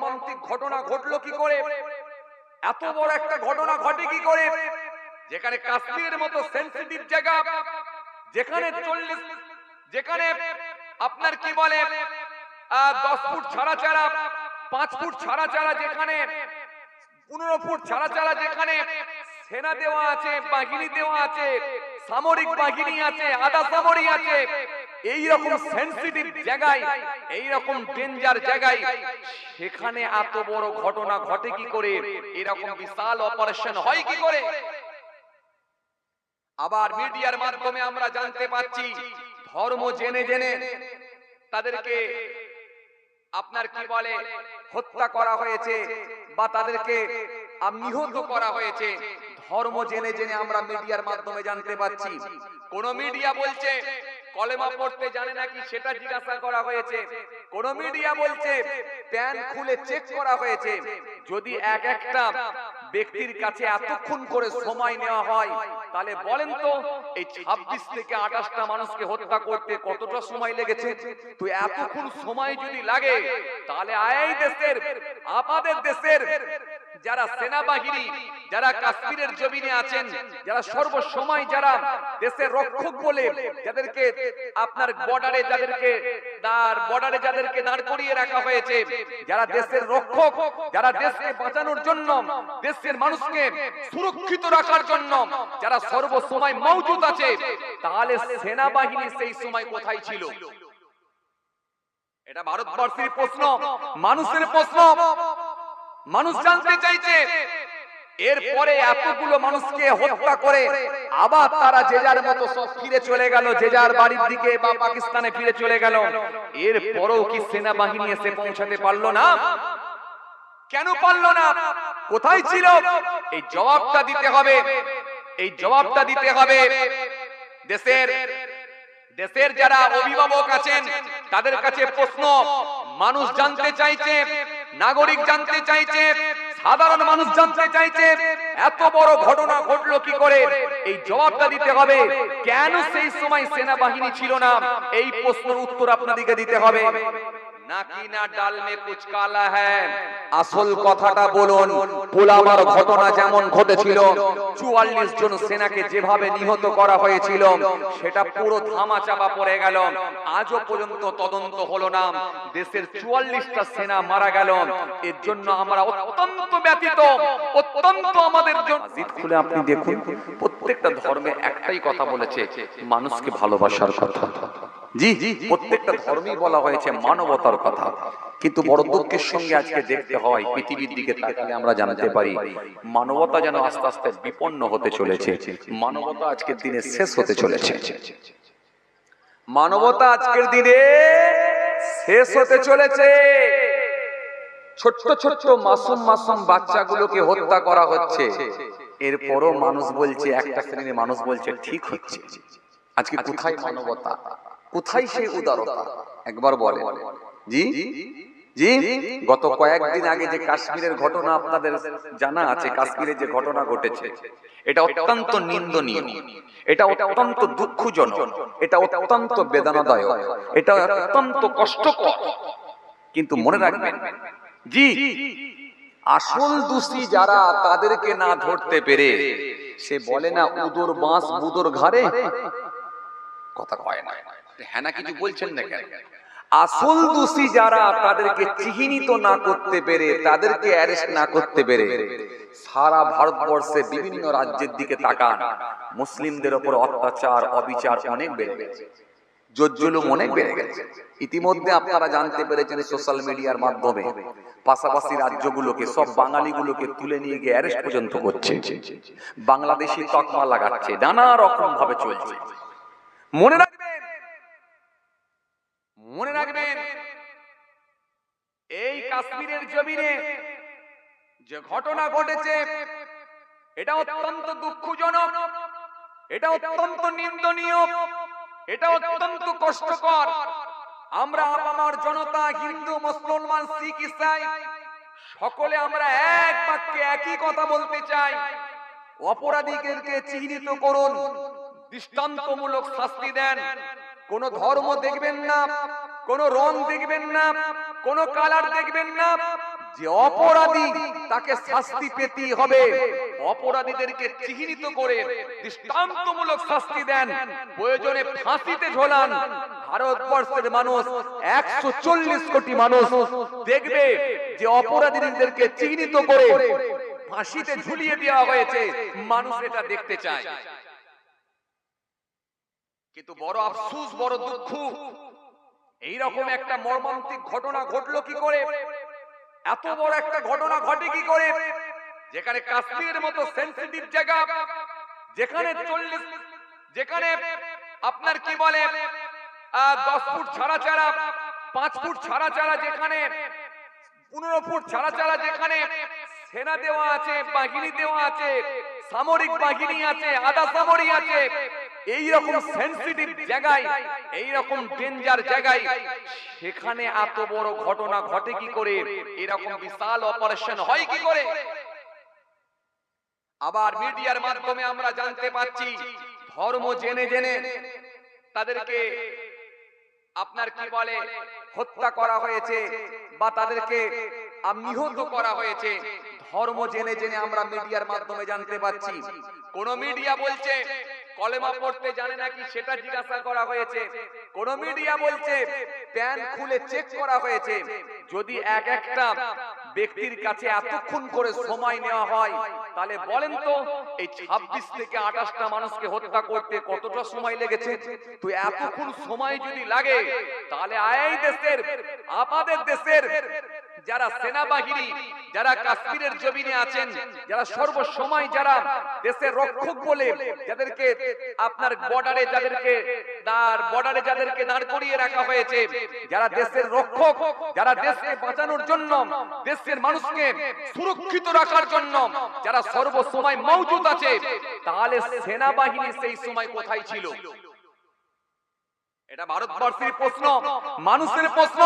মর্মান্তিক ঘটনা ঘটলো কি করে? এত বড় একটা ঘটনা ঘটে কি করে? যেখানে কাশ্মীরের মতো সেন্সিটিভ জায়গা, যেখানে চল্লিশ যেখানে আপনার কি বলে দশ ফুট ছাড়া ছাড়া পাঁচ ফুট ছাড়া ছাড়া যেখানে, পনেরো ফুট ছাড়া ছাড়া যেখানে সেনা দেওয়া আছে, বাহিনী দেওয়া আছে, সামরিক বাহিনী আছে, আধা সামরিক আছে এই রকম সেন্সিটিভ জায়গায় এই রকম ডেঞ্জার জায়গায়, সেখানে এত বড় ঘটনা ঘটে কি করে? এরকম বিশাল অপারেশন হয় কি করে? আবার মিডিয়ার মাধ্যমে আমরা জানতে পাচ্ছি, ধর্ম জেনে জেনে তাদেরকে আপনার কি বলে, হত্যা করা হয়েছে বা তাদেরকে নিহত করা হয়েছে। ধর্ম জেনে জেনে আমরা মিডিয়ার মাধ্যমে জানতে পাচ্ছি। কোন মিডিয়া বলছে কলেমা পড়তে জানে নাকি সেটা জিজ্ঞাসা করা হয়েছে। কোন মিডিয়া বলছে প্যান খুলে চেক করা হয়েছে। যদি এক একটা ব্যক্তির কাছে এতক্ষণ করে সময় নেওয়া হয় তাহলে বলেন তো এই ২৬ থেকে আঠাশটা মানুষকে হত্যা করতে কতটা সময় লেগেছে? তো এতক্ষণ সময় যদি লাগে তাহলে আয় দেশের আমাদের দেশের। যারা সেনাবাহিনী, যারা কাশ্মীরের জমিনে আছেন, যারা সর্বসময় যারা দেশের রক্ষক বলে যাদেরকে আপনার বর্ডারে যাদেরকে তার বর্ডারে যাদেরকে দাঁড় করিয়ে রাখা হয়েছে, যারা দেশের রক্ষক, যারা দেশকে বাঁচানোর জন্য, দেশের মানুষকে সুরক্ষিত রাখার জন্য যারা সর্বসময় মৌজুদ আছে, তাহলে সেনাবাহিনী সেই সময় কোথায় ছিল? এটা ভারতবর্ষের প্রশ্ন, মানুষের প্রশ্ন। মানুষ জানতে চাইছে, এরপরে এতগুলো মানুষকে হত্যা করে আবার তারা যে যার মতো সব ফিরে চলে গেল, যে যার বাড়ির দিকে বা পাকিস্তানে ফিরে চলে গেল। এরপরেও কি সেনাবাহিনী এসে পৌঁছাতে পারল না? কেন পারল না? কোথায় ছিল? এই জবাবটা দিতে হবে। এই জবাবটা দিতে হবে। দেশের দেশের যারা অভিভাবক আছেন, তাদের কাছে প্রশ্ন। মানুষ জানতে চাইছে নাগরিক জানতে চাইছে, সাধারণ মানুষ জানতে চাইছে, এত বড় ঘটনা ঘটলো কি করে? এই জবাবটা দিতে হবে, কেন সেই সময় সেনাবাহিনী ছিল না? এই প্রশ্নের উত্তর আপনাদেরকে দিতে হবে। নাকি না ডাল মে কুচ কালা হ্যায়। আসল কথাটা বলুন পোলামার ঘটনা যেমন ঘটেছিল চুয়াল্লিশ জন সেনাকে যেভাবে নিহত করা হয়েছিল সেটা পুরো ধামা চাপা পড়ে গেল। আজও পর্যন্ত তদন্ত হলো না। দেশের চুয়াল্লিশটা সেনা মারা গেল। এর জন্য আমরা অত্যন্ত ব্যতীত অত্যন্ত আমাদের জন্য। খুলে আপনি দেখুন প্রত্যেকটা ধর্মে একটাই কথা বলেছে মানুষকে ভালোবাসার কথা। জি প্রত্যেকটা ধর্মেই বলা হয়েছে মানবতার কথা। কিন্তু বড় দুঃখের সঙ্গে আজকে দেখতে হয়, পৃথিবীর দিকে তাকালে আমরা জানতে পারি, মানবতা যেন আস্তে আস্তে বিপন্ন হতে চলেছে, মানবতা আজকের দিনে শেষ হতে চলেছে। মানবতা আজকের দিনে শেষ হতে চলেছে। ছোট্ট ছোট্ট মাসুম মাসুম বাচ্চাগুলোকে হত্যা করা হচ্ছে। এরপরও মানুষ বলছে, একটা শ্রেণির মানুষ বলছে, ঠিক হচ্ছে। আজকে কোথায় মানবতা? কোথায় সেই উদারতা? একবার বলে জি? জি? গত কয়েকদিন আগে যে কাশ্মীরের ঘটনা আপনাদের জানা আছে কাশ্মীরে যে ঘটনা ঘটেছে এটা অত্যন্ত নিন্দনীয়। এটা অত্যন্ত দুঃখজনক। এটা অত্যন্ত বেদনাদায়ক। এটা অত্যন্ত কষ্টকর। কিন্তু মনে রাখবেন জি আসল দোষী যারা তাদেরকে না ধরতে পেরে সে বলে না উদর বাঁশ বুদর ঘাড়ে। কথা কয় না। হ্যাঁ না কিছু বলছেন না কেন? আসল দোষী যারা তাদেরকে চিহ্নিত না করতে পেরে তাদেরকে অ্যারেস্ট না করতে পেরে সারা ভারতবর্ষে বিভিন্ন রাজ্যের দিকে তাকান। মুসলিমদের উপর অত্যাচার অবিচার অনেক বেড়ে গেছে। জজ্জুলুম অনেক বেড়ে গেছে। ইতিমধ্যে আপনারা জানতে পেরেছেন সোশ্যাল মিডিয়ার মাধ্যমে। পাশাপাশি রাজ্যগুলোকে সব বাঙালিগুলোকে তুলে নিয়ে গিয়ে অ্যারেস্ট পর্যন্ত করছে। বাংলাদেশি তকমা লাগাচ্ছে। নানা রকম ভাবে চলছে। মনে মনে রাখবেন, এই কাশ্মীরের জমিনে যে ঘটনা ঘটেছে, এটা অত্যন্ত দুঃখজনক, এটা অত্যন্ত নিন্দনীয়, এটা অত্যন্ত কষ্টকর। আমরা আমার জনতা, হিন্দু, মুসলমান, শিখ, ইসাই, সকলে আমরা এক বাক্যে একই কথা বলতে চাই। অপরাধীদেরকে চিহ্নিত করুন, দৃষ্টান্তমূলক শাস্তি দেন। কোন ধর্ম দেখবেন না কোন রং দেখবেন না, কোন কালার দেখবেন না, যে অপরাধী তাকে শাস্তি পেতেই হবে। অপরাধীদেরকে চিহ্নিত করে দৃষ্টান্তমূলক শাস্তি দেন। প্রয়োজনে ফাঁসিতে ঝোলান। ভারতবর্ষের মানুষ, একশো চল্লিশ কোটি মানুষ দেখবে যে অপরাধীদেরকে চিহ্নিত করে ফাঁসিতে ঝুলিয়ে দেওয়া হয়েছে। মানুষ এটা দেখতে চায়। কিন্তু বড় আফসুস, বড় দুঃখ এইরকম একটা মর্মান্তিক ঘটনা ঘটলো কি করে? এত বড় একটা ঘটনা ঘটে কি করে? যেখানে কাশ্মীরের মতো সেন্সিটিভ জায়গা যেখানে চল্লিশ যেখানে আপনার কি বলে? দশ ফুট ছাড়া ছাড়া পাঁচ ফুট ছাড়া ছাড়া যেখানে পনেরো ফুট ছাড়া ছাড়া যেখানে সেনা দেওয়া আছে বাহিনী দেওয়া আছে সামরিক বাহিনী আছে আধা সামরিক আছে। এই রকম সেন্সিটিভ জায়গায় এই রকম ডেঞ্জার জায়গায়, সেখানে এত বড় ঘটনা ঘটে কি করে? এরকম বিশাল অপারেশন হয় কি করে? আবার মিডিয়ার মাধ্যমে আমরা জানতে পাচ্ছি, ধর্ম জেনে জেনে তাদেরকে আপনার কি বলে? হত্যা করা হয়েছে বা তাদেরকে নিহত করা হয়েছে। ধর্ম জেনে জেনে আমরা মিডিয়ার মাধ্যমে জানতে পাচ্ছি। কোন মিডিয়া বলছে কলেমা পড়তে জানে নাকি সেটা জিজ্ঞাসা করা হয়েছে। কোন মিডিয়া বলছে, প্যান খুলে চেক করা হয়েছে। যদি এক একটা ব্যক্তির কাছে এতক্ষণ করে সময় নেওয়া হয়, তাহলে বলেন তো, এই ২৬ থেকে আঠাশটা মানুষকে হত্যা করতে কতটা সময় লেগেছে? তো এতক্ষণ সময় যদি লাগে, তাহলে আয়াই দেশের আমাদের দেশের যারা সেনাবাহিনী, যারা কাশ্মীরের জমিনে আছেন, যারা সর্বসময় যারা দেশের রক্ষক বলে যাদেরকে আপনার বর্ডারে যাদেরকে দাঁড় বর্ডারে যাদেরকে দাঁড় করিয়ে রাখা হয়েছে, যারা দেশের রক্ষক, যারা দেশকে বাঁচানোর জন্য, দেশের মানুষকে সুরক্ষিত রাখার জন্য যারা সর্বসময় মৌজুদ আছে, তাহলে সেনাবাহিনী সেই সময় কোথায় ছিল? এটা ভারতবর্ষের প্রশ্ন, মানুষের প্রশ্ন।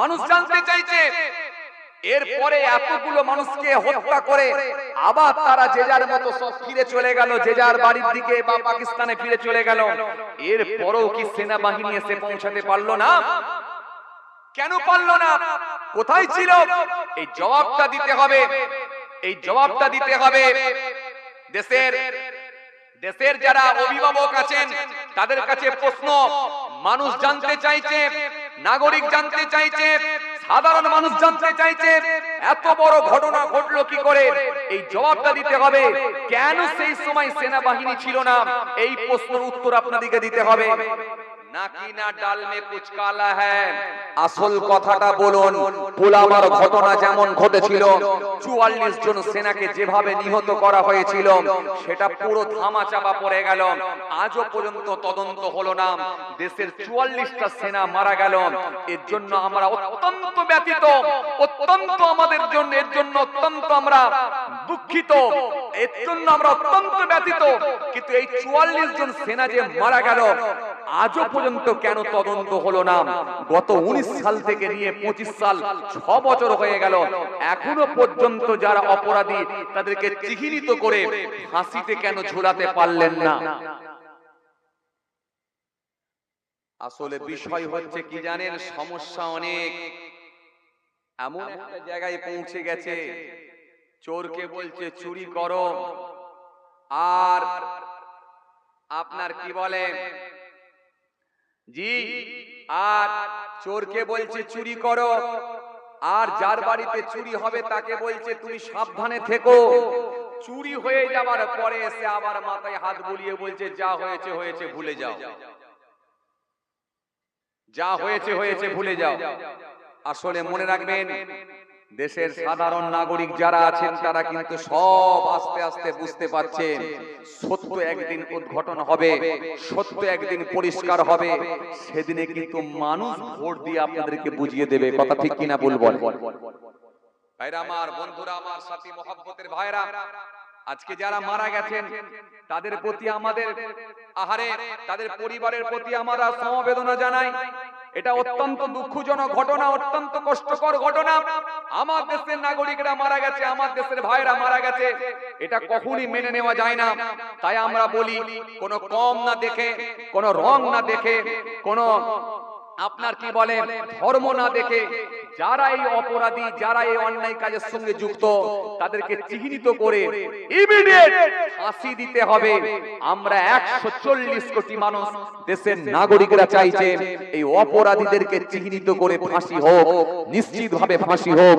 মানুষ জানতে চাইছে, এরপরে এতগুলো মানুষকে হত্যা করে আবার তারা যে যার মতো সব ফিরে চলে গেল, যে যার বাড়ির দিকে বা পাকিস্তানে ফিরে চলে গেল। এরপরেও কি সেনাবাহিনী এসে পৌঁছাতে পারল না? কেন পারল না? কোথায় ছিল? এই জবাবটা দিতে হবে। এই জবাবটা দিতে হবে। দেশের দেশের যারা অভিভাবক আছেন, তাদের কাছে প্রশ্ন, মানুষ জানতে চাইছে নাগরিক জানতে চাইছে, সাধারণ মানুষ জানতে চাইছে, এত বড় ঘটনা ঘটলো কি করে? এই জবাবটা দিতে হবে, কেন সেই সময় সেনাবাহিনী ছিল না? এই প্রশ্নের উত্তর আপনাদেরকে দিতে হবে। চুয়াল্লিশ জন যেভাবে নিহত করা হয়েছিল, সেটা পুরো ধামা গেল। আজও পর্যন্ত তদন্ত হলো না। দেশের চুয়াল্লিশটা সেনা মারা গেল। এর জন্য আমরা অত্যন্ত ব্যতীত অত্যন্ত আমাদের জন্য, এর জন্য অত্যন্ত আমরা দুঃখিত, এর জন্য আমরা অত্যন্ত ব্যতীত কিন্তু এই চুয়াল্লিশ জন সেনা যে মারা গেল আজও পর্যন্ত কেন তদন্ত হলো না? গত উনিশ সাল থেকে নিয়ে পঁচিশ সাল ছ বছর হয়ে গেল। এখনও পর্যন্ত যারা অপরাধী, তাদেরকে চিহ্নিত করে ফাঁসিতে কেন ঝোলাতে পারলেন না? আসলে বিষয় হচ্ছে কি জানেন, সমস্যা অনেক। এমন একটা জায়গায় পৌঁছে গেছে, চোরকে বলছে, চুরি করো। আর আপনার কি বলে? জি আর চোরকে বলছে চুরি করো। আর যার বাড়িতে চুরি হবে তাকে বলছে তুমি সাবধানে থেকো। চুরি হয়ে যাবার পরে এসে আবার মাথায় হাত বুলিয়ে বলছে যা হয়েছে হয়েছে ভুলে যাও। যা হয়েছে হয়েছে ভুলে যাও। আসলে মনে রাখবেন দেশের সাধারণ নাগরিক যারা আছেন তারা কিন্তু সব আস্তে আস্তে বুঝতে পারছেন। সত্য একদিন উদ্ঘটন হবে সত্য একদিন পরিষ্কার হবে। সেদিনে কিন্তু মানুষ ভোট দিয়ে আপনাদেরকে বুঝিয়ে দেবে। কথা ঠিক কিনা বলব ভাইরা আমার বন্ধুরা আমার সাথী মহব্বতের ভাইরা আজকে যারা মারা গেছেন তাদের প্রতি আমাদের আহারে তাদের পরিবারের প্রতি আমরা সমবেদনা জানাই। এটা অত্যন্ত দুঃখজনক ঘটনা অত্যন্ত কষ্টকর ঘটনা। আমার দেশের নাগরিকরা মারা গেছে আমার দেশের ভাইরা মারা গেছে। এটা কখনই মেনে নেওয়া যায় না। তাই আমরা বলি কোনো কম না দেখে কোনো রং না দেখে কোনো আপনার কি বলে, ধর্ম না দেখে যারা এই অপরাধী যারা এই অন্যায় কাজের সঙ্গে যুক্ত, তাদেরকে চিহ্নিত করে ইমিডিয়েট ফাঁসি দিতে হবে। আমরা একশো চল্লিশ কোটি মানুষ দেশের নাগরিকরা চাইছে এই অপরাধীদেরকে চিহ্নিত করে ফাঁসি হোক নিশ্চিত ভাবে ফাঁসি হোক।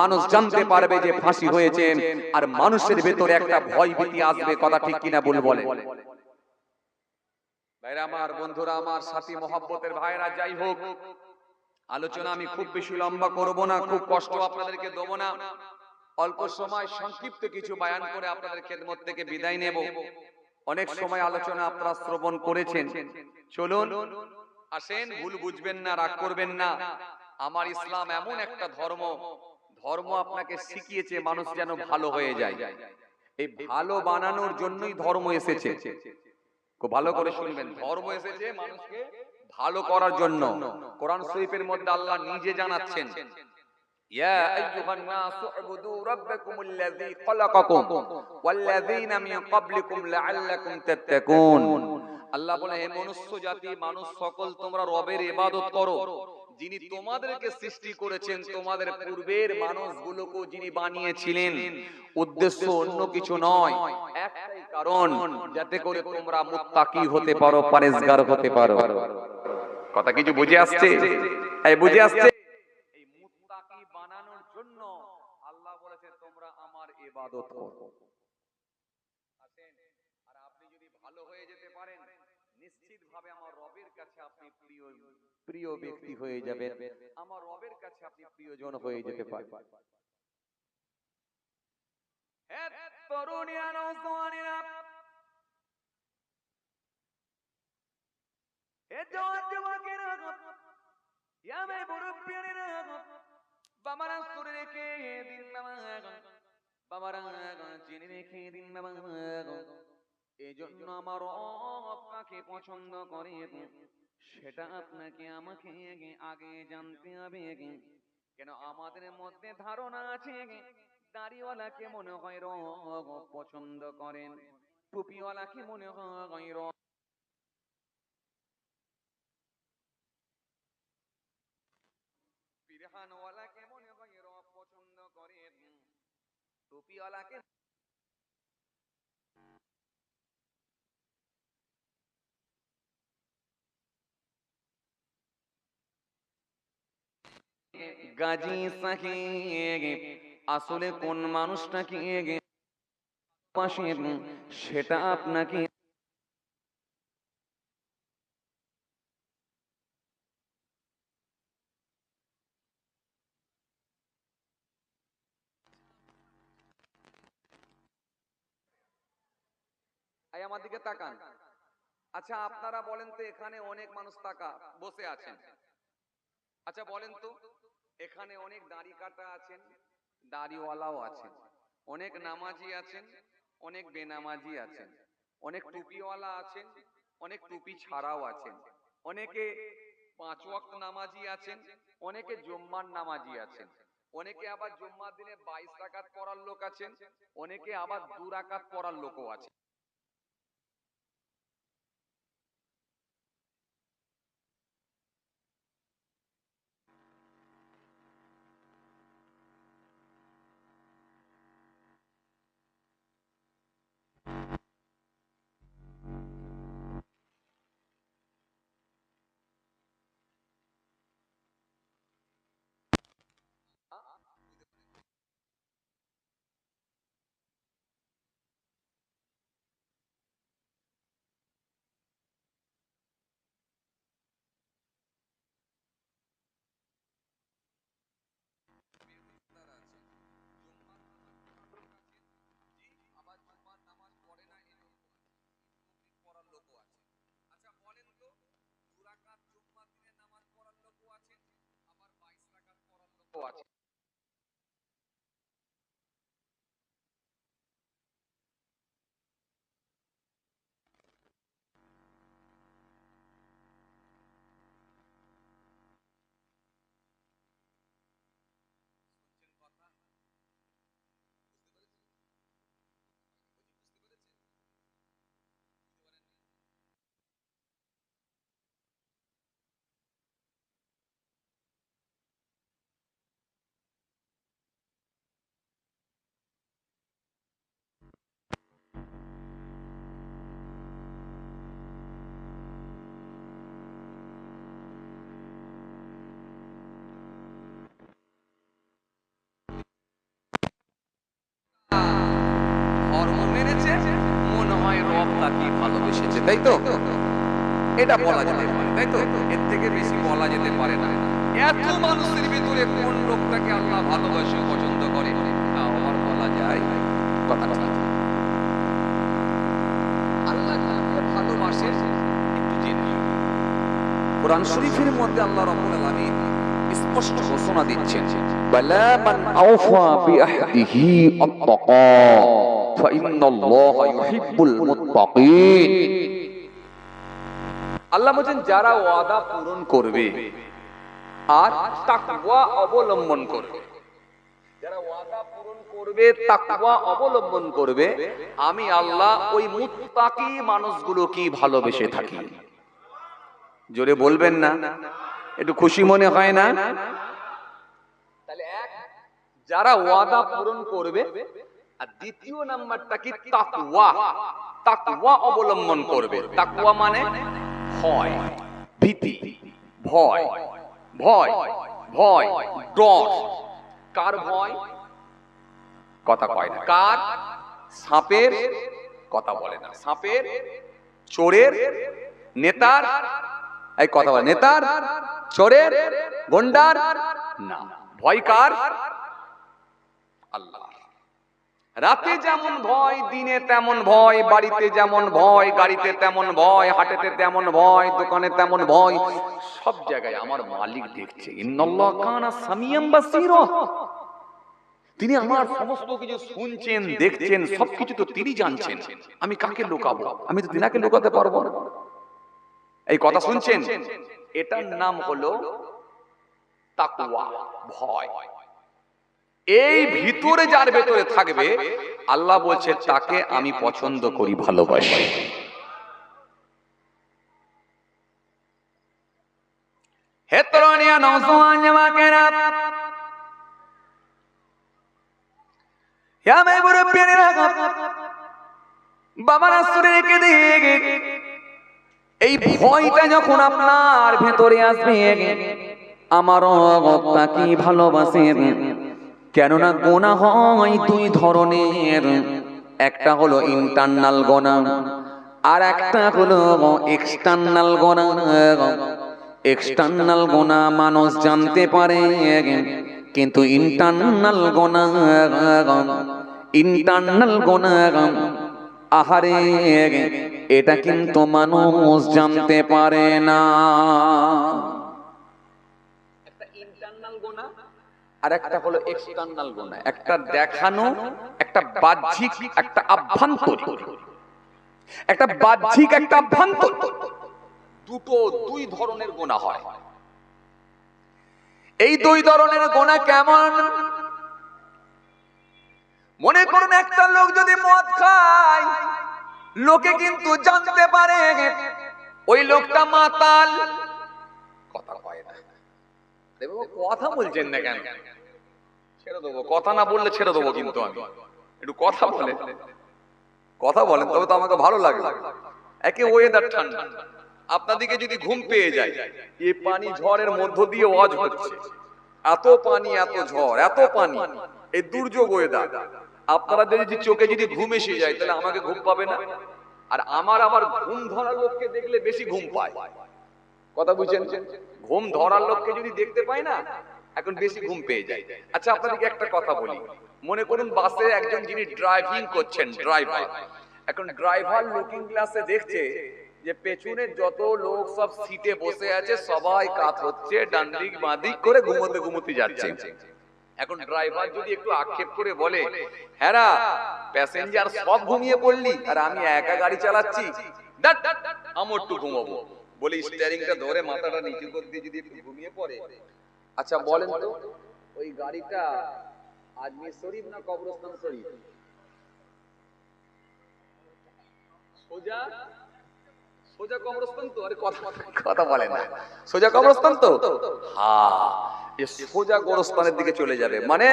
মানুষ জানতে পারবে যে ফাঁসি হয়েছে আর মানুষের ভেতরে একটা ভয় ভীতি আসবে, কথা ঠিক কিনা বলে বলে। ভাইরা আমার, বন্ধুরা আমার, সাথী মহব্বতের ভাইরা, যাই হোক, আলোচনা আমি খুব বেশি লম্বা করব না, খুব কষ্ট আপনাদেরকে দেবো না। অল্প সময় সংক্ষিপ্ত কিছু বায়ান করে আপনাদের খেদমত থেকে বিদায় নেব। অনেক সময় আলোচনা আপনারা শ্রবণ করেছেন। চলুন, আসেন, ভুল বুঝবেন না, রাগ করবেন না। আমার ইসলাম এমন একটা ধর্ম ধর্ম আপনাকে শিখিয়েছে মানুষ যেন ভালো হয়ে যায়। এই ভালো বানানোর জন্যই ধর্ম এসেছে। ভালো করে শুনবেন। ধর্ম এসেছে মানুষকে ভালো করার জন্য। কোরআন শরীফের মধ্যে আল্লাহ নিজে জানাচ্ছেন। ইয়া আইয়ুহান নাসু উবুদু রাব্বাকুমুল লাযী খলাকাকুম। ওয়াল্লাযীনা মিন ক্বাবলিকুম লাআল্লাকুম তাত্তাকুন। আল্লাহ বলে হে মনুষ্য জাতি মানুষ সকল তোমরা রবের ইবাদত করো। যিনি তোমাদেরকে সৃষ্টি করেছেন তোমাদের পূর্বের মানুষগুলোকে যিনি বানিয়েছিলেন। উদ্দেশ্য অন্য কিছু নয়। একটাই কারণ যাতে করে তোমরা মুত্তাকি হতে পারো পরেজগার হতে পারো। কথা কিছু বুঝে আসছে? এই বুঝে আসছে? এই মুত্তাকি বানানোর জন্য আল্লাহ বলেছে তোমরা আমার ইবাদত করো। আর আপনি যদি ভালো হয়ে যেতে পারেন নিশ্চিত ভাবে আমার রবের কাছে আপনি প্রিয়। প্রিয় ব্যক্তি হয়ে যাবেন। আমার রবের কাছে আপনি প্রিয়জন হয়ে যেতে বাবারা রেখে দিন বাবারা জেনে রেখে দিন বাবা এই আমার রব কাকে পছন্দ করে? সেটা আপনাকে আমাকে আগে জানতে হবে। কেন আমাদের মধ্যে ধারণা আছে? দাড়িওয়ালাকে মনে হয় রব পছন্দ করেন? টুপিওয়ালাকে মনে হয় রব পিরহানওয়ালাকে মনে হয় রব পছন্দ করেন? টুপিওয়ালাকে গাজী সাহেব আসলে কোন মানুষটাকে পাশে সেটা আপনাকে আমার দিকে তাকান। আচ্ছা আপনারা বলেন তো এখানে অনেক মানুষ তাকা বসে আছেন। আচ্ছা বলেন তো। এখানে অনেক দাড়ি কাটা আছেন, দাড়িওয়ালাও আছেন। অনেক নামাজি আছেন, অনেক বেনামাজি আছেন। অনেক টুপিওয়ালা আছেন, অনেক টুপি ছাড়াও আছেন। অনেকে পাঁচ ওয়াক্ত নামাজি আছেন, অনেকে জম্মার নামাজি আছেন। অনেকে আবার জুম্মার দিনে বাইশ রাকাত পড়ার লোক আছেন, অনেকে আবার দু রাকাত পড়ার লোকও আছে আছে তাকে ভালোবেসেছে তাই তো? এটা বলা যেতে পারে তাই তো? এর থেকে বেশি বলা যেতে পারে না। এত মানুষের ভিতরে কোন লোকটাকে আল্লাহ ভালোবাসে পছন্দ করে? তা আমার বলা যায়। কথা ঠিক আল্লাহ ভালোবাসে। কোরআন শরীফের মধ্যে আল্লাহ রাব্বুল আলামিন স্পষ্ট ঘোষণা দিচ্ছেন। বালা মান বিআহদিহি আত্তাকা। আল্লাহ বলেন যারা ওয়াদা পূরণ করবে আর তাকওয়া অবলম্বন করবে, যারা ওয়াদা পূরণ করবে, তাকওয়া অবলম্বন করবে, আমি আল্লাহ ওই মুত্তাকি মানুষগুলো কি ভালোবেসে থাকি। জোরে বলবেন না? একটু খুশি মনে হয় না? তাহলে এক, যারা ওয়াদা পূরণ করবে আর দ্বিতীয় নাম্বারটা কি? তাকওয়া। তাকওয়া। অবলম্বন করবে। তাকুয়া মানে ভয়। ভীতি। ভয়। ভয়। ভয়। ডর। কার ভয়? কথা কয় না। কার? সাপের কথা বলে না। সাপের চোরের নেতার এই কথা বলে। নেতার চোরের গন্ডার না। ভয় কার? আল্লাহ। রাতে যেমন ভয়, দিনে তেমন ভয়, বাড়িতে যেমন ভয়, গাড়িতে তেমন ভয়, হাটেতে তেমন ভয়, দোকানে তেমন ভয়, সব জায়গায় আমার মালিক দেখছে। তিনি আমার সমস্ত কিছু শুনছেন, দেখছেন সবকিছু তো তিনি জানছেন। আমি কাকে লুকাবো? আমি তো তিনাকে লুকাতে পারব না। এই কথা শুনছেন? এটার নাম হলো তাকওয়া, ভয়। এই ভিতরে যার ভেতরে থাকবে, আল্লাহ বলছে, তাকে আমি পছন্দ করি, ভালোবাসি। হে তরুণিয়া নওজোয়ান দিয়ে এই ভয়টা যখন আপনার ভেতরে আসবে আমারও তাকে ভালোবাসে? কেননা গোনা হয় দুই ধরনের। একটা হলো ইন্টারনাল গোনা আর একটা হলো এক্সটার্নাল গোনা। এক্সটার্নাল গোনা মানুষ জানতে পারে কিন্তু ইন্টারনাল গোনা ইন্টারনাল গোনা আহারে এটা কিন্তু মানুষ জানতে পারে না একটা ইন্টারনাল গোনা আর একটা হলো এক্সটার্নাল গোনা একটা দেখানো, একটা বাহ্যিক, একটা আভ্যন্তরীণ। একটা বাহ্যিক, একটা আভ্যন্তরীণ। দুটো, দুই ধরনের গোনা হয়। এই দুই ধরনের গোনা কেমন? মনে করুন, একটা লোক যদি মদ খায়, লোকে কিন্তু জানতে পারে, ওই লোকটা মাতাল। কথা কয় না। কথা বলছেন না কেন? ছেড়ে দেবো, কথা না বললে ছেড়ে দেবো কিন্তু আমি। একটু কথা বলেন কথা বলেন, তবে তো আমাকে ভালো লাগে। একে ওয়েদার ঠান্ডা। আপনাদিকে যদি ঘুম পেয়ে যায় এই পানি ঝড়ের মধ্য দিয়ে ওয়াজ হচ্ছে। এত পানি, এত ঝড়, এত পানি। এই দুর্যোগ ওয়েদার আপনারা যদি চোখে যদি ঘুম এসে যায়, তাহলে আমাকে ঘুম পাবে না। আর আমার আমার ঘুম ধরা লোককে দেখলে বেশি ঘুম পায়। কথা বুঝছেন? ঘুম ধরার লোককে যদি দেখতে পাই না এখন বেশি ঘুম পেয়ে যায়। আচ্ছা আপনাদেরকে একটা কথা বলি। মনে করুন বাসে একজন যিনি ড্রাইভিং করছেন ড্রাইভার এখন ড্রাইভার লুকিং গ্লাসে দেখছে যে পেছনে যত লোক সব সিটে বসে আছে সবাই কাত হচ্ছে ডান্ডিক বাঁদিক করে ঘুমোতে ঘুমোতে যাচ্ছে। এখন ড্রাইভার যদি একটু আক্ষেপ করে বলে হ্যাঁ প্যাসেঞ্জার সব ঘুমিয়ে পড়লি আর আমি একা গাড়ি চালাচ্ছি দ্যাট, আমি একটু ঘুমাবো। বলে স্টিয়ারিংটা ধরে মাথাটা নিচু করে দিয়ে যদি একটু ঘুমিয়ে পড়ে। আচ্ছা বলেন তো ওই গাড়িটা আজমির শরীফ না কবরস্থান শরীফ? সোজা? সোজা কবরস্থান তো আরে কথা কথা বলে না। সোজা কবরস্থান তো? হ্যাঁ সোজা গোরস্থানের দিকে চলে যাবে। মানে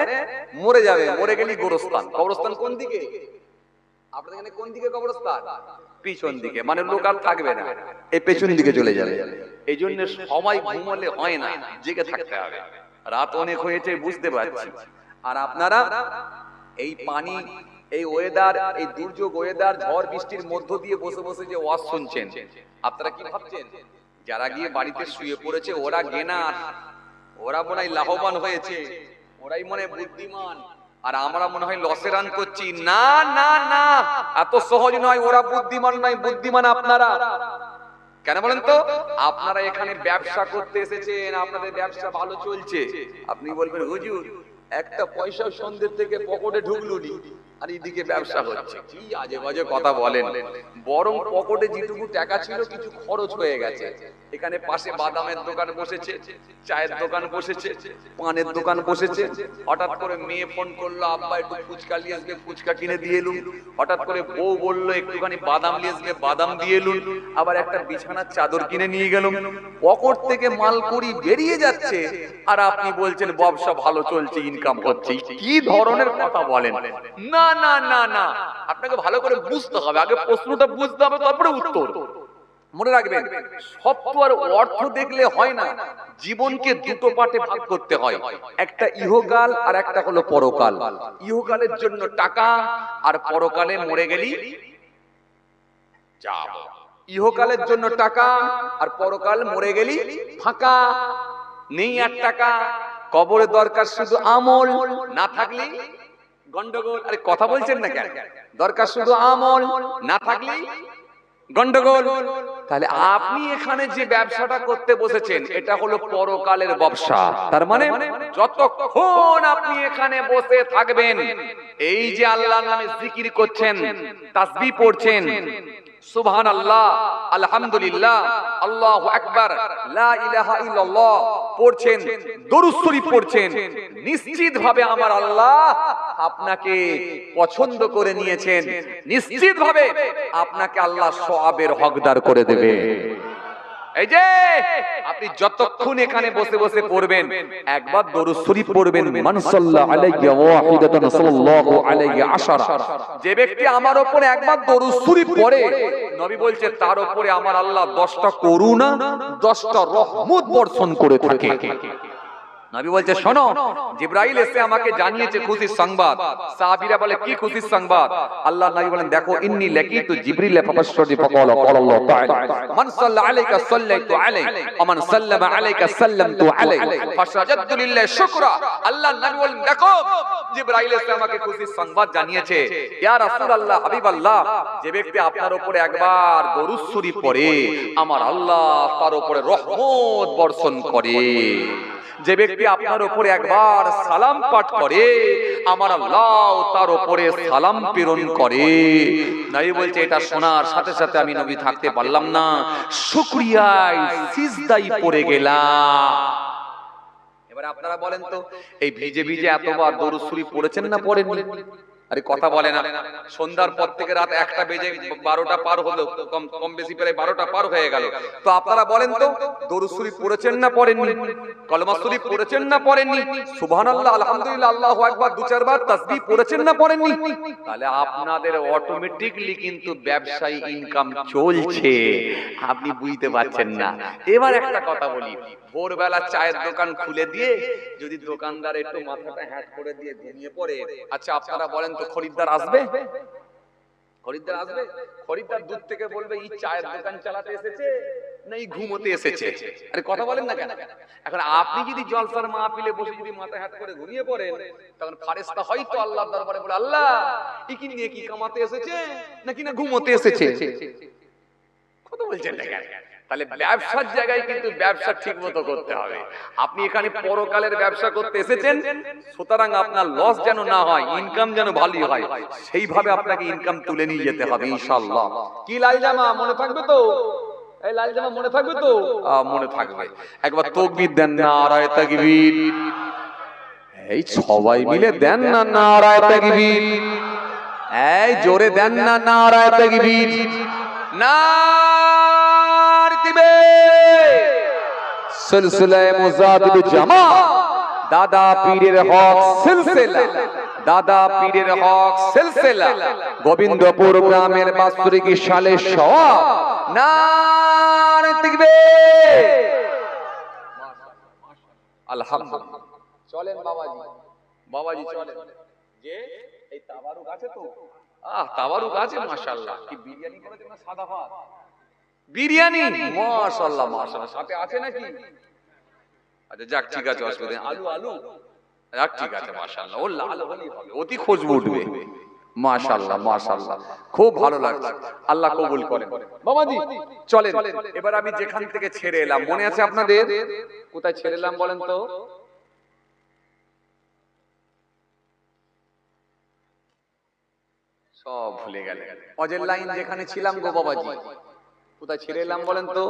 মরে যাবে মরে গেলি গোরস্থান। কবরস্থান কোন দিকে? আপনাদের এখানে কোন দিকে কবরস্থান? পিছন দিকে মানে লোক আর থাকবে না। এই পেছন দিকে চলে যাবে। এই জন্য সময় ঘুমলে হয় না জেগে থাকতে হবে। রাত অনেক হয়েছে বুঝতে পারছি। আর আপনারা এই পানি এই ওয়েদার এই দুর্যোগ ওয়েদার ঝড় বৃষ্টির মধ্য দিয়ে বসে বসে যে ওয়াজ শুনছেন আপনারা কি ভাবছেন? যারা গিয়ে বাড়িতে শুয়ে পড়েছে ওরা গেনার ওরা মনে হয় লাভবান হয়েছে ওরাই মনে হয় বুদ্ধিমান। আর আমরা মনে হয় লসে রান করছি। না না না। এত সহজ নয়, ওরা বুদ্ধিমান নয়, বুদ্ধিমান আপনারা। কেন বলেন তো? আপনারা এখানে ব্যবসা করতে এসেছেন, আপনাদের ব্যবসা ভালো চলছে। আপনি বলবেন, হুজুর, একটা পয়সা সন্ধ্যের থেকে পকেটে ঢুকলুনি আর এইদিকে ব্যবসা হচ্ছে। কি আজে বাজে কথা বলেন। বরং পকেটে যেটুকু টাকা ছিল কিছু খরচ হয়ে গেছে। এখানে পাশে বাদামের দোকান বসেছে চায়ের দোকান বসেছে পানের দোকান বসেছে। হঠাৎ করে মেয়ে ফোন করল আব্বা একটু ফুচকা নিয়ে আসবে ফুচকা কিনে দিয়ে এলুম হঠাৎ করে বউ বলল একটুখানি বাদাম নিয়ে আসবে বাদাম দিয়ে এলুম আবার একটা বিছানার চাদর কিনে নিয়ে গেল পকেট থেকে মাল করি বেরিয়ে যাচ্ছে। আর আপনি বলছেন ব্যবসা ভালো চলছে ইনকাম হচ্ছে কি ধরনের কথা বলেন না না না না। আপনাকে ভালো করে বুঝতে হবে। আগে প্রশ্নটা বুঝতে হবে, তারপরে উত্তর। মনে রাখবেন সব তো আর অর্থ দেখলে হয় না। জীবনকে দুটো পার্টে ভাগ করতে হয়। একটা ইহকাল আর একটা হলো পরকাল। ইহকালের জন্য টাকা আর পরকালে মরে গেলি, যাব। ইহকালের জন্য টাকা আর পরকাল মরে গেলি, ফাঁকা। নেই আর টাকা। কবরে দরকার শুধু আমল, না থাকলে গন্ডগোল আরে কথা বলছেন না কেন? দরকার শুধু আমল না থাকলে গন্ডগোল। তাহলে আপনি এখানে যে ব্যবসাটা করতে বসেছেন এটা হলো পরকালের ব্যবসা। তার মানে যতক্ষণ আপনি এখানে বসে থাকবেন এই যে আল্লাহ নামে জিকির করছেন তাসবিহ পড়ছেন সুবহান আল্লাহ আলহামদুলিল্লাহ, আল্লাহ আকবার, লা ইলাহা ইল্লাল্লাহ, পড়ছেন দরুদ শরীফ পড়ছেন নিশ্চিত ভাবে আমার আল্লাহ আপনাকে পছন্দ করে নিয়েছেন নিশ্চিত ভাবে আপনাকে আল্লাহ সওয়াবের হকদার করে দেবে। এই যে, আপনি যতক্ষণ এখানে বসে বসে পড়বেন, একবার দরুদ শরীফ পড়বেন, মান সাল্লা আলাইহি ওয়াহিদাতান সাল্লাল্লাহু আলাইহি আশারা। যে ব্যক্তি আমার উপরে একবার দরুদ শরীফ পড়ে, নবী বলছে, তার উপরে আমার আল্লাহ 10টা করুণা 10টা রহমত বর্ষণ করে থাকে। নবী বলছে শোনো জিব্রাইল এসে আমাকে জানিয়েছে খুশির সংবাদ সাহাবীরা বলে কি খুশির সংবাদ আল্লাহ নবী বলেন দেখো ইন্নী লাকিতু জিবরিল ফাবাশশারনি ফাকালা আল্লাহ তাআলা মান সাল্লা আলাইকা সাল্লাইতু আলাইহি ওয়া মান সাল্লামা আলাইকা সাল্লামতু আলাইহি ফাসাজাদতু লিল্লাহি শুকরা আল্লাহ নবী বলেন দেখো জিব্রাইল এসে আমাকে খুশির সংবাদ জানিয়েছে ইয়া রাসূলুল্লাহ হাবিবাল্লাহ যে ব্যক্তি আপনার উপরে একবার দরুদ শরীফ পড়ে আমার আল্লাহ তার উপরে রহমত বর্ষণ করে যে ব্যক্তি আপনার উপরে একবার সালাম পাঠ করে, আমার আল্লাহ তার উপরে সালাম প্রেরণ করে। নাই বলছে, এটা শোনার সাথে সাথে আমি নবী থাকতে পারলাম না। শুকরিয়ায় সিজদাই পড়ে গেলাম। এবার আপনারা বলেন তো, এই ভিজে ভিজে এতবার দরুদ শরীফ পড়েছেন না পড়েননি? আরে কথা বলে না। সন্ধ্যার পর থেকে রাত একটা বেজে বারোটা পার হলো কম কম বেশি প্রায় বারোটা পার হয়ে গেল। তো আপনারা বলেন তো দরুদ শরীফ পড়েছেন না পড়েননি? কলমা শরীফ পড়েছেন না পড়েননি? সুবহানাল্লাহ আলহামদুলিল্লাহ আল্লাহু আকবার দু চারবার তাসবিহ পড়েছেন না পড়েননি? তাহলে আপনাদের অটোমেটিকলি কিন্তু ব্যবসায়ী ইনকাম চলছে। আপনি বুঝতে পারছেন না। এবার একটা কথা বলি। ভোরবেলা চায়ের দোকান খুলে দিয়ে যদি দোকানদার একটু মাথাটা হ্যাট করে দিয়ে ঘুমিয়ে পড়ে আচ্ছা আপনারা বলেন তো খরিদ্দার আসবে? খরিদ্দার আসবে? খরিদ্দার দূর থেকে বলবে, এই চায়ের দোকান চালাতে এসেছে ঘুমোতে এসেছে? আরে কথা বলেন না কেন? এখন আপনি যদি জলসার মাহফিলে বসে যদি মাথা হাত করে ঘুমিয়ে পড়েন, তখন ফারেস্তা হয়তো আল্লাহর দরবারে বলে, আল্লাহ নিয়ে কি কামাতে এসেছে নাকি না ঘুমোতে এসেছে? কথা বলছেন না কেন? তাহলে ব্যবসার জায়গায় কিন্তু ব্যবসা ঠিক মতো করতে হবে। আপনি এখানে পরকালের ব্যবসা করতে এসেছেন, সুতরাং আপনার লস যেন না হয় ইনকাম যেন ভালোই হয়, সেইভাবে আপনাকে ইনকাম তুলে নিয়ে যেতে হবে, ইনশাআল্লাহ। কি লাল জামা মনে থাকবে তো? এই লাল জামা মনে থাকবে তো? মনে থাকবে। একবার তকবীর দেন না তাকবীর। এই সবাই মিলে দেন না, নারায় তাকবীর। এই জোরে দেন না, নারায় তাকবীর। নার দিবে। সিলসিলায়ে মুজাহিদ জামা। দাদা পীরের হক সিলসিলা। দাদা পীরের হক সিলসিলা। গোবিন্দপুর গ্রামের বাস্তরিক সালে সওয়াব। নার দিবে। আলহামদুলিল্লাহ। চলেন বাবাজি। বাবাজি চলেন। যে এই তাবারুক আছে তো? আহ তাবারুক আছে মাশাআল্লাহ। কি বিরিয়ানি করেছে না সাদা ভাত? বিরিয়ানি? মাশাআল্লাহ মাশাআল্লাহ। সাথে আছে নাকি? আচ্ছা যাক ঠিক আছে অসুবিধা আলু আলু। যাক ঠিক আছে মাশাআল্লাহ। ও লাল হলেই হবে। অতি খুশবু উঠবে। মাশাআল্লাহ মাশাআল্লাহ খুব ভালো লাগছে। আল্লাহ কবুল করেন। বাবাজি চলেন। এবার আমি যেখান থেকে ছেড়ে এলাম। মনে আছে আপনাদের? কোথায় ছেড়ে এলাম বলেন তো? সব ভুলে গেলেন। অজের লাইন যেখানে ছিলাম গো বাবাজি। কোথায় ছেড়ে এলাম বলেন তো?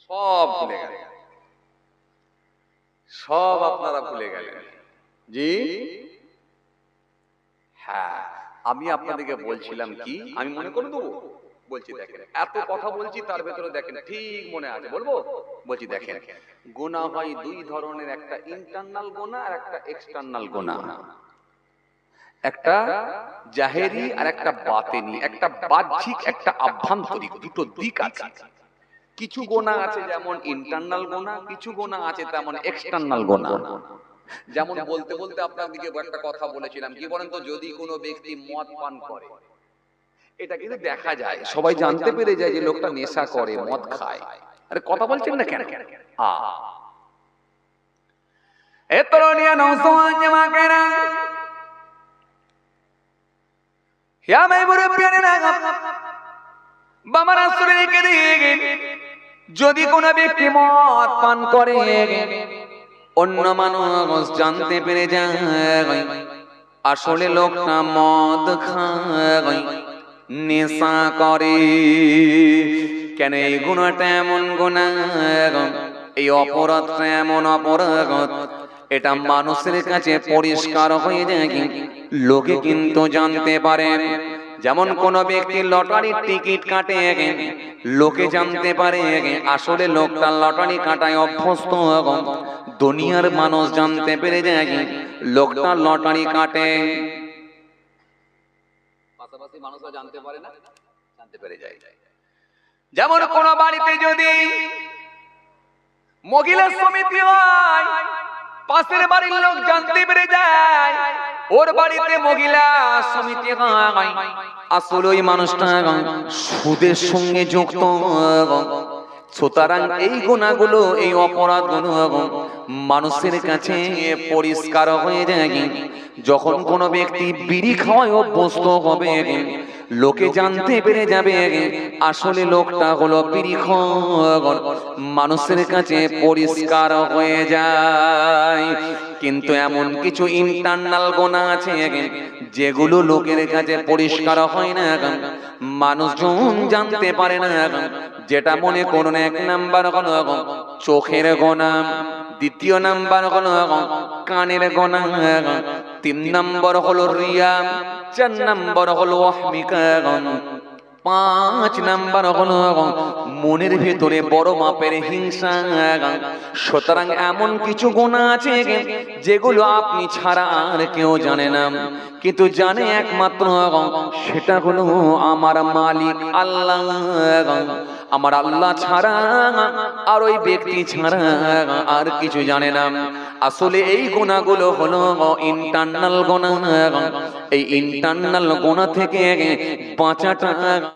সব ভুলে গেলেন। সব আপনারা ভুলে গেলেন। জি? হ্যাঁ আমি আপনাদেরকে বলছিলাম কি? আমি মনে করে দেবো? বলছি দেখেন এত কথা বলছি তার ভেতরে দেখেন ঠিক মনে আছে। বলব? বলছি দেখেন। গোনা হয় দুই ধরনের একটা ইন্টারনাল গোনা আর একটা এক্সটার্নাল গোনা একটা জাহেরি আর একটা বাতেনি, একটা বাহ্যিক, একটা আভ্যন্তরিক, দুটো দিক আছে। কিছু গোনা আছে যেমন ইন্টারনাল গোনা, কিছু গোনা আছে তেমন এক্সটার্নাল গোনা। যেমন বলতে বলতে আপনাদেরকে একটা কথা বলেছিলাম, কি বলেন তো? যদি কোনো ব্যক্তি মদ পান করে, এটা কিন্তু দেখা যায়, সবাই জানতে পেরে যায় যে লোকটা নেশা করে, মদ খায়। আরে কথা বলছেন না কেন? আ। এ তরুণিয়া নৌসওয়ান জামাকেরা মাই মুরব্বিয়ানে না বাবা রাসূলকে দিয়ে যদি কোন ব্যক্তি মদ পান করে, অন্য মানুষ জানতে পেরে যায়, আসলে লোকটা মদ খায়, নেশা করে। কেন এই গুণাটা এমন গুণা এই অপরাধটা এমন অপরাধ এটা মানুষের কাছে পরিষ্কার হয়ে যায় লোকে কিন্তু জানতে পারে। যেমন কোন ব্যক্তি লটারির টিকিট কাটে লোকে জানতে পারে আসলে লোকটা লটারি কাটায় অভ্যস্ত দুনিয়ার মানুষ জানতে পেরে যায় লোকটা লটারি কাটে। মানুষরা জানতে পারে না, জানতে পেরে যায়। যেমন কোন বাড়িতে যদি মহিলা সমিতি হয় পাশের বাড়ির লোক জানতে পেরে যায়, ওর বাড়িতে মহিলা সমিতি আসলে ওই মানুষটা সুদের সঙ্গে যুক্ত। সুতরাং এই গুণাগুলো, এই অপরাধগুলো মানুষের কাছে পরিষ্কার হয়ে যায়। যখন কোনো ব্যক্তি বিড়ি খাওয়ায় অভ্যস্ত হবে লোকে জানতে পেরে যাবে আসলে লোকটা হলো খাওয়া মানুষের কাছে পরিষ্কার হয়ে যায়। কিন্তু এমন কিছু ইন্টারনাল গোনা আছে যেগুলো লোকের কাছে পরিষ্কার হয় না মানুষজন জানতে পারে না যেটা মনে করুন এক নাম্বার হলো চোখের গোনা। দ্বিতীয় নাম্বার হলো কানের গোনা। তিন নম্বর হলো রিয়া। চার নাম্বার হলো পাঁচ নাম্বার হলো মনের ভেতরে বড় মাপের হিংসা সুতরাং এমন কিছু গুণ আছে যেগুলো আপনি ছাড়া আর কেউ জানে না। কিন্তু জানে একমাত্র সেটা হলো আমার মালিক আল্লাহ আমার আল্লাহ ছাড়া আর ওই ব্যক্তি ছাড়া আর কিছু জানে না। আসলে এই গোনাগুলো হলো ইন্টারনাল গোনা এই ইন্টারনাল গোনা থেকে বাঁচাটা